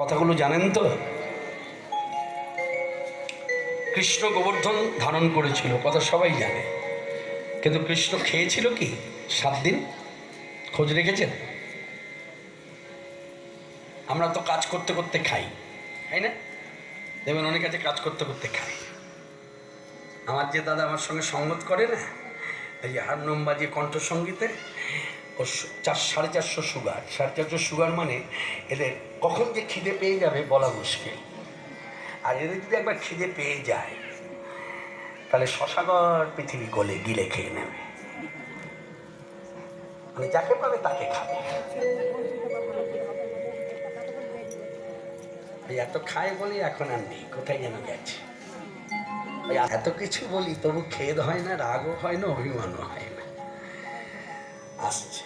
কথাগুলো জানেন তো? কৃষ্ণ গোবর্ধন ধারণ করেছিল, কথা সবাই জানে। কিন্তু কৃষ্ণ খেয়েছিল কি? সাত দিন? খোঁজ রেখেছেন? আমরা তো কাজ করতে করতে খাই, তাই না? দেখবেন অনেক কাছে কাজ করতে করতে খাই। আমার যে দাদা আমার সঙ্গে সঙ্গত করে না, এই যে হারমোনিয়াম বাজিয়ে কণ্ঠসঙ্গীতে চার সাড়ে চারশো সুগার। সাড়ে চারশো সুগার মানে এদের কখন যে খিদে পেয়ে যাবে বলা মুশকিল। আর এদের যদি একবার খিদে পেয়ে যায়, তাহলে শশাগর পৃথিবী গলে গিলে খেয়ে নেবে। মানে যাকে পাবে তাকে খাবে। এত খায় বলি এখন আর নেই, কোথায় যেন গেছে। এত কিছু বলি, তবু খেদ হয় না, রাগও হয় না, অভিমানও হয় না। আসছে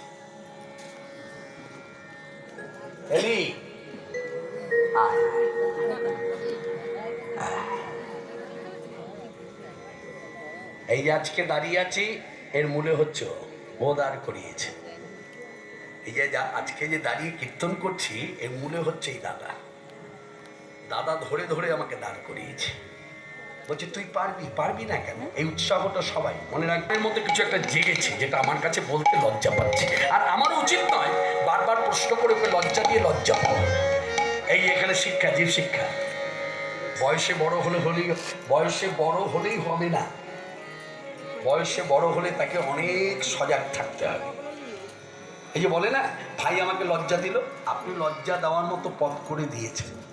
এলি। এই যে আজকে দাঁড়িয়ে আছি এর মূলে হচ্ছে। ও করিয়েছে এই যে যা- আজকে যে দাঁড়িয়ে কীর্তন করছি এর মূলে হচ্ছে এই দাদা দাদা ধরে ধরে আমাকে দাঁড় করিয়েছে বলছে, তুই পারবি পারবি না কেন? এই উৎসাহটা সবাই মনে রাখবের মধ্যে কিছু একটা জেগেছে, যেটা আমার কাছে বলতে লজ্জা পাচ্ছে। আর আমার উচিত নয় বারবার প্রশ্ন করে ওকে লজ্জা দিয়ে লজ্জা পাওয়া। এই এখানে শিক্ষা, জীব শিক্ষা। বয়সে বড় হলে হলেই, বয়সে বড় হলেই হবে না। বয়সে বড় হলে তাকে অনেক সজাগ থাকতে হবে। এই যে বলে না, ভাই আমাকে লজ্জা দিল? আপনি লজ্জা দেওয়ার মতো পথ করে দিয়েছেন।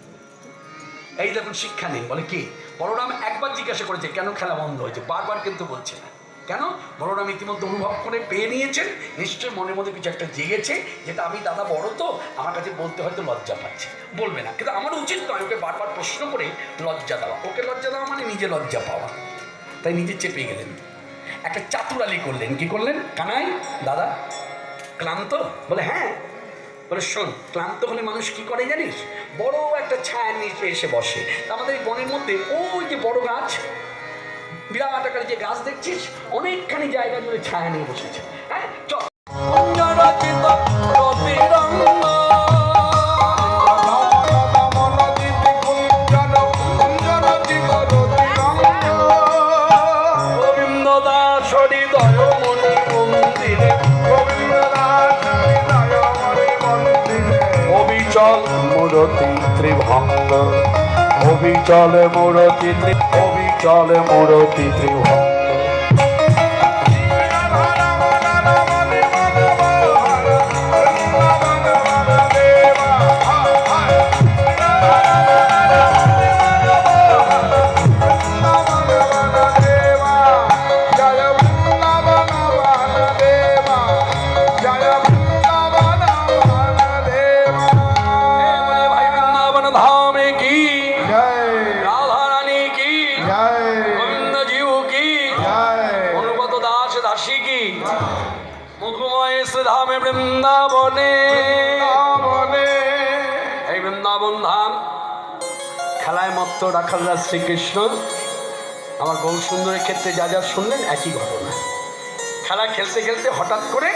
এই দেখুন শিক্ষা নেই। বলে কি? বলরাম একবার জিজ্ঞাসা করেছে, কেন খেলা বন্ধ হয়েছে? বারবার কিন্তু বলছে না। কেন? বলরাম ইতিমধ্যে অনুভব করে পেয়ে নিয়েছেন। নিশ্চয়ই মনের মধ্যে কিছু একটা জেগেছে, যেটা আমি দাদা বড় তো, আমার কাছে বলতে হয়তো লজ্জা পাচ্ছে। বলবে না। কিন্তু আমার উচিত নয় ওকে বারবার প্রশ্ন করে লজ্জা দেওয়া। ওকে লজ্জা দেওয়া মানে নিজে লজ্জা পাওয়া। তাই নিজে চেপে গেলেন। একটা চাতুরালি করলেন। কি করলেন? কানাই, দাদা, ক্লান্ত? বলে হ্যাঁ বলে, শোন, ক্লান্ত হলে মানুষ কি করে জানিস? বড় একটা ছায়া নিচে এসে বসে। আমাদের বনের মধ্যে ওই যে বড় গাছ, বিরাট আকারে যে গাছ দেখছিস, অনেকখানি জায়গা জুড়ে ছায়া নিয়ে বসেছে। হ্যাঁ চল। অবিচল মূরতি ত্রিভঙ্গ। অবিচল মূরতি অবিচল মূরতি ত্রিভঙ্গ। মুখময় ধামে বৃন্দাবনে। এই বৃন্দাবন ধাম খেলায় মত্ত রাখালরাজ শ্রীকৃষ্ণ। আমার গৌর সুন্দরের ক্ষেত্রে যা যা শুনলেন একই ঘটনা। খেলা খেলতে খেলতে হঠাৎ করে